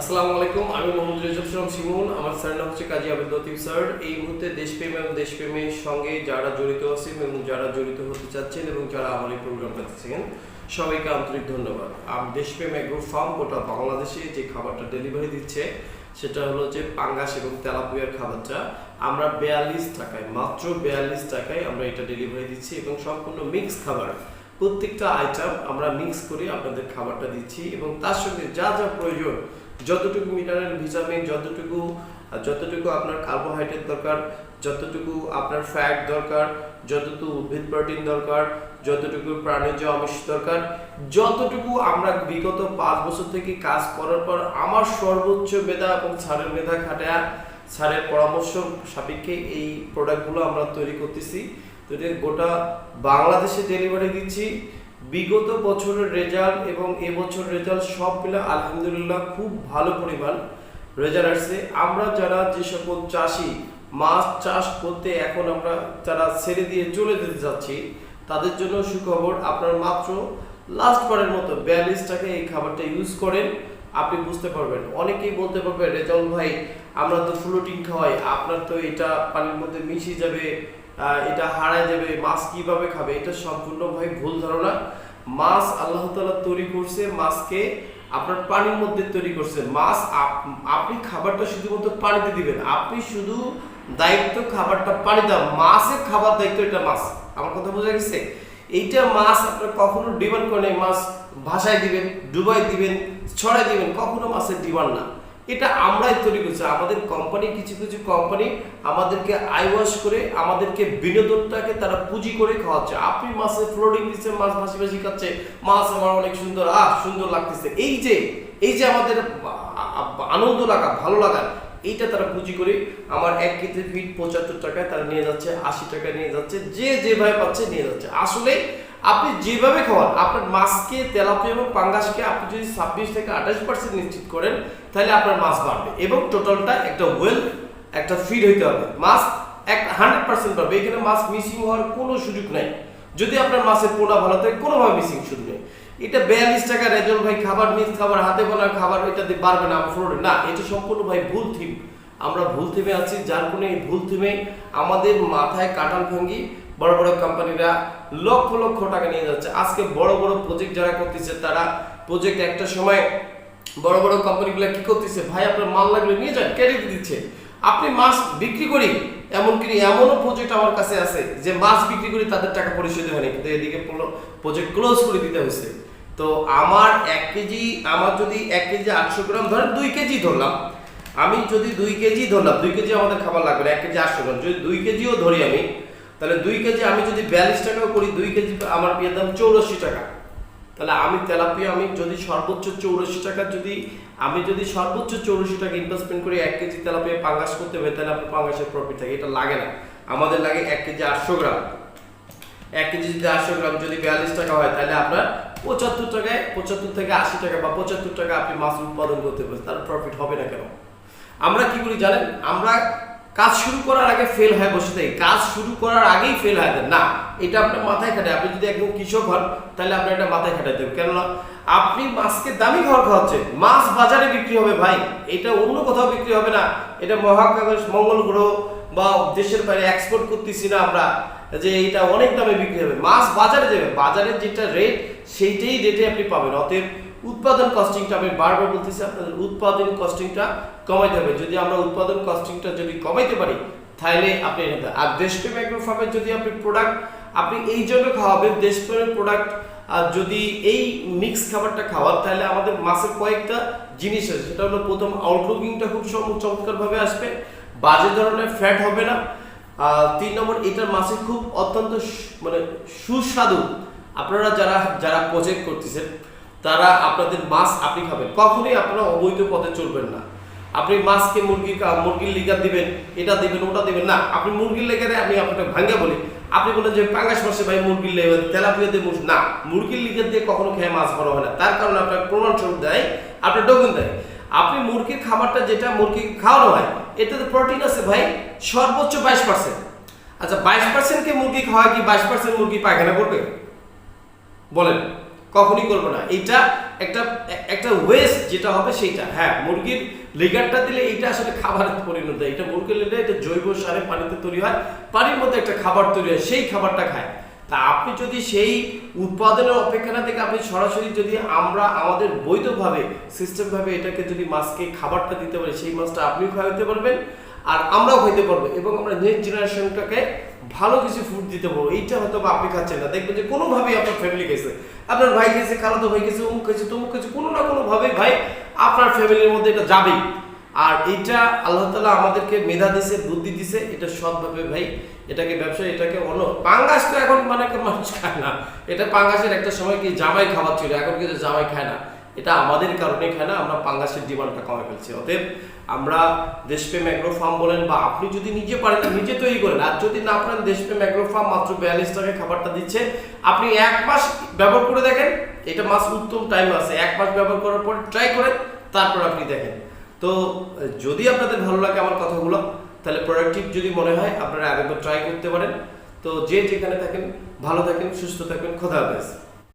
আসসালামু আলাইকুম, আমি মোহাম্মদ রেজব ইসলাম শিমুন আমার স্যার নাম হচ্ছে কাজী আবেদ লতিফ স্যার। এই মুহূর্তে দেশপ্রেম এবং দেশপ্রেমের সঙ্গে যারা জড়িত আছেন এবং যারা জড়িত হতে চাচ্ছেন এবং যারা আমার এই প্রোগ্রামটা দেখছেন সবাইকে আন্তরিক ধন্যবাদ। আম দেশপ্রেম এগ্রো ফার্ম গোটা বাংলাদেশে যে খাবারটা ডেলিভারি দিচ্ছে, সেটা হলো যে পাঙ্গাস এবং তেলাপুয়ার খাবারটা। আমরা বেয়াল্লিশ টাকায়, মাত্র বেয়াল্লিশ টাকায় আমরা এটা ডেলিভারি দিচ্ছি এবং সম্পূর্ণ মিক্স খাবার প্রত্যেকটা আইটেম আমরা মিক্স করে আপনাদের খাবারটা দিচ্ছি এবং তার সঙ্গে যা যা প্রয়োজন, যতটুকু মিনারেল ভিটামিন যতটুকু যতটুকু আপনার কার্বোহাইড্রেট দরকার, যতটুকু আপনার ফ্যাট দরকার, যতটুকু উদ্ভিদ প্রোটিন দরকার, যতটুকু প্রাণীজ আমিষ দরকার, যতটুকু আমরা বিগত পাঁচ বছর থেকে কাজ করার পর আমার সর্বোচ্চ মেধা এবং ছাড়ের মেধা খাটায়া স্যারের পরামর্শ সাপেক্ষে এই প্রোডাক্টগুলো আমরা তৈরি করতেছি। তো এটা গোটা বাংলাদেশে ডেলিভারি দিচ্ছি। বিগত বছরের রেজাল্ট এবং এবছর রেজাল্ট সব মিলে আলহামদুলিল্লাহ খুব ভালো পরিমাণ রেজাল্ট আসছে। আমরা যারা যে সকল চাষি, মাছ চাষ করতে এখন আমরা যারা ছেড়ে দিয়ে চলে যেতে যাচ্ছি, তাদের জন্য সুখবর আপনার মাত্র লাস্ট বারের মতো বিয়াল্লিশ টাকা এই খাবারটা ইউজ করেন। আপনি বুঝতে পারবেন। অনেকেই বলতে পারবে রেজাল ভাই আমরা তো ফ্লোটিং খাওয়াই, আপনার তো এটা পানির মধ্যে মিশে যাবে এটা হারায় যাবে, মাছ কীভাবে খাবে, এটা সম্পূর্ণ ভাই ভুল ধারণা। মাছ আল্লাহ তালা তৈরি করছে, মাছকে আপনার পানির মধ্যে তৈরি করছে। মাছ আপনি খাবারটা শুধুমাত্র পানিতে দিবেন, আপনি শুধু দায়িত্ব খাবারটা পানি দাও মাছের খাবার দায়িত্ব এটা মাছ। আমার কথা বোঝা গেছে? এইটা মাছ আপনার কখনো ডিমান্ড করে মাছ ভাসায় দিবেন ডুবাই দিবেন ছড়াই দিবেন, কখনো মাছের ডিমান্ড না। এটা আমরাই তৈরি করছি। আমাদের কোম্পানি কিছু কিছু কোম্পানি আমাদেরকে আইওয়াশ করে, আমাদেরকে বিনোদনটাকে তারা পুঁজি করে খাওয়াচ্ছে। আপনি মাছের ফ্লোরিং দিচ্ছে মাছ ভাসি ভাসি খাচ্ছে মাছ আমার অনেক সুন্দর, আহ, সুন্দর লাগতেছে। এই যে এই যে আমাদের আনন্দ লাগা, ভালো লাগা, এইটা তারা পুঁজি করে আমার এক কেজি ফিট পঁচাত্তর টাকায় তারা নিয়ে যাচ্ছে, আশি টাকায় নিয়ে যাচ্ছে, যে যেভাবে পাচ্ছে নিয়ে যাচ্ছে। আসলে আপনি যেভাবে খাওয়ান, আপনার মাছকে, তেলাপিয়া এবং পাঙ্গাসকে আপনি যদি ছাব্বিশ থেকে আঠাশ পার্সেন্ট নিশ্চিত করেন, তাহলে আপনার মাছ বাড়বে এবং টোটালটা একটা ওয়েল একটা ফিড হইতে হবে। মাছ এক হান্ড্রেড পার্সেন্ট পাবে এখানে মাছ মিসিং হওয়ার কোনো সুযোগ নাই। যদি আপনার মাছের পোনা ভালো থাকে, কোনোভাবে মিসিং সুযোগ নেই। এটা বিয়াল্লিশ টাকা রেজল ভাই, খাবার মিস খাবার হাতে বানার খাবার এটাতে পারবে না ফ্লোরে না, এটা সম্পূর্ণ ভাই ভুল থিম আমরা ভুল থিমে আছি, যার কোনো এই ভুল থিমে আমাদের মাথায় কাটাল ভাঙ্গি বড় বড় কোম্পানিরা লক্ষ লক্ষ টাকা নিয়ে যাচ্ছে। আজকে বড় বড় প্রজেক্ট যারা করতেছে, তারা প্রজেক্ট একটা সময় বড় বড় কোম্পানিগুলো কি করতেছে? ভাই, আপনার মাল লাগলে নিয়ে যান ক্রেডিট দিচ্ছে। আপনি মাছ বিক্রি করি, এমনকি এমনও প্রজেক্ট আমার কাছে আছে যে মাছ বিক্রি করি তাদের টাকা পরিশোধ হয়নি, কিন্তু এদিকে প্রজেক্ট ক্লোজ করে দিতে হয়েছে। তো আমার এক কেজি, আমার যদি এক কেজি আটশো গ্রাম, ধরেন দুই কেজি ধরলাম, আমি যদি দুই কেজি ধরলাম, দুই কেজি আমাদের খাবার লাগবে এক কেজি আটশো গ্রাম, যদি দুই কেজিও ধরি আমি তাহলে দুই কেজি আমি যদি বিয়াল্লিশ টাকাও করি, দুই কেজি আমার পেয়ে দাম চৌরাশি টাকা। তাহলে আমি তেলাপিয়া, আমি যদি সর্বোচ্চ চৌরাশি টাকা যদি, আমি যদি সর্বোচ্চ চৌরাশি টাকা ইনভেস্টমেন্ট করি, এক কেজি তেলাপিয়া পাঙ্গাস করতে হবে, তাহলে আপনার পাঙ্গাসের প্রফিট থাকে। এটা লাগে না। আমাদের লাগে এক কেজি আটশো গ্রাম। এক কেজি যদি আটশো গ্রাম যদি বিয়াল্লিশ টাকা হয়, তাহলে আপনার পঁচাত্তর টাকায়, পঁচাত্তর থেকে আশি টাকা বা পঁচাত্তর টাকা আপনি মাছ উৎপাদন করতে পারেন তার প্রফিট হবে না কেন? আমরা কি করি জানেন? আমরা কাজ শুরু করার আগে ফেল হয়ে, বসে থাকি। কাজ শুরু করার আগেই ফেল হয়ে না, এটা আপনার মাথায় খাটে আপনি যদি একদম কৃষক হন, তাহলে আপনার এটা মাথায় খাটাতে হবে। কেননা, আপনি মাছকে দামি খাবার খাওয়াচ্ছেন। মাছ বাজারে বিক্রি হবে, ভাই। এটা অন্য কোথাও বিক্রি হবে না। এটা মহাকাশ, মঙ্গল গ্রহ বা দেশের বাইরে এক্সপোর্ট করতেছি না আমরা, যে এটা অনেক দামে বিক্রি হবে। মাছ বাজারে যাবে বাজারের যেটা রেট সেইটাই রেটে আপনি পাবেন। অতএব উৎপাদন কস্টিংটা আমি বারবার বলতেছি, আপনাদের উৎপাদন কস্টিংটা কমাইতে হবে। যদি আমরা উৎপাদন কস্টিংটা যদি কমাইতে পারি, তাহলে আপনি আর দেশপ্রেম অ্যাগ্রো যদি আপনি প্রোডাক্ট আপনি এই জন্য খাওয়াবেন, দেশপ্রেমের প্রোডাক্ট আর যদি এই মিক্স খাবারটা খাওয়ান, তাহলে আমাদের মাছের কয়েকটা জিনিস আছে। সেটা হলো প্রথম আউটলুকিংটা খুব চমৎকারভাবে আসবে। বাজে ধরনের ফ্যাট হবে না। তিন নম্বর এটার মাছের খুব অত্যন্ত মানে সুস্বাদু। আপনারা যারা যারা প্রজেক্ট করতেছেন তারা আপনাদের মাছ আপনি খাবেন। কখনোই আপনারা অবৈধ পথে চলবেন না। আপনি মাছকে মুরগি কা- মুরগির লিগার দিবেন, এটা দিবেন, ওটা দিবেন, না। আপনি মুরগির লেগারে আমি আপনাকে ভাঙ্গা বলি। আপনি বলেন যে পাঙ্গাস মাসে ভাই মুরগির লেগে তেলাপিয়া দিয়ে মুরগি না, মুরগির লিগার দিয়ে কখনো খেয়ে মাছ বড় হয় না। তার কারণে আপনার প্রমাণ স্বরূপ দেয়, আপনার ডকুন দেয়। আপনি মুরগির খাবারটা যেটা মুরগি খাওয়ানো হয়, এটাতে প্রোটিন আছে ভাই সর্বোচ্চ বাইশ পার্সেন্ট আচ্ছা বাইশ পার্সেন্টকে মুরগি খাওয়া কি বাইশ পার্সেন্ট মুরগি পায়খানা করবে? বলেন। কখনই করব না। এইটা একটা একটা ওয়েস্ট যেটা হবে সেইটা। হ্যাঁ মুরগির লিগারটা দিলে এইটা আসলে খাবারের পরিণত। এটা মুরগির লিগার এটা জৈব সারে পানিতে তৈরি হয়। পানির মধ্যে একটা খাবার তৈরি হয়, সেই খাবারটা খায়। তা আপনি যদি সেই উৎপাদনের অপেক্ষা থেকে আপনি সরাসরি যদি আমরা, আমাদের বৈধভাবে সিস্টেমভাবে এটাকে যদি মাছকে খাবারটা দিতে পারি, সেই মাছটা আপনিও খাওয়াতে পারবেন। আর আমরাও হইতে পারব এবং আমরা নেক্সট জেনারেশনটাকে ভালো কিছু ফুড দিতে পারব। এইটা হয়তো বা আপনি খাচ্ছেন না। দেখবেন যে কোনোভাবেই আপনার ফ্যামিলি খেয়েছে আপনার ভাই খেয়েছে খালাতো ভাই খেয়েছে অমুক খেয়েছে তমুক খেয়েছে কোনো না কোনোভাবেই ভাই আপনার ফ্যামিলির মধ্যে এটা যাবেই। আর এইটা আল্লাহ তালা আমাদেরকে মেধা দিছে, বুদ্ধি দিছে, এটা সৎভাবে ভাই এটাকে ব্যবসা এটাকে অন্য পাঙ্গাস তো এখন মানে মানুষ খায় না। এটা পাঙ্গাসের একটা সময় কি জামাই খাবার ছিল, এখন কিন্তু জামাই খায় না। এটা আমাদের কারণে খায় না, আমরা পাঙ্গাসের ডিমান্ডটা কমে ফেলছি। অতএব আমরা দেশপ্রেম অ্যাগ্রো ফার্ম বলেন বা আপনি যদি নিজে পারেন, নিজে তৈরি করেন, আর যদি না পারেন, দেশপ্রেম অ্যাগ্রো ফার্ম মাত্র বিয়াল্লিশ টাকায় খাবারটা দিচ্ছে। আপনি এক মাস ব্যবহার করে দেখেন, এটা মাস উত্তম টাইম আছে, এক মাস ব্যবহার করার পর ট্রাই করেন, তারপর আপনি দেখেন। তো, যদি আপনাদের ভালো লাগে আমার কথাগুলো, তাহলে প্রোডাক্টিভ যদি মনে হয়, আপনারা আরেকবার ট্রাই করতে পারেন। তো যে যেখানে থাকেন, ভালো থাকেন, সুস্থ থাকবেন খোদা হাফেজ।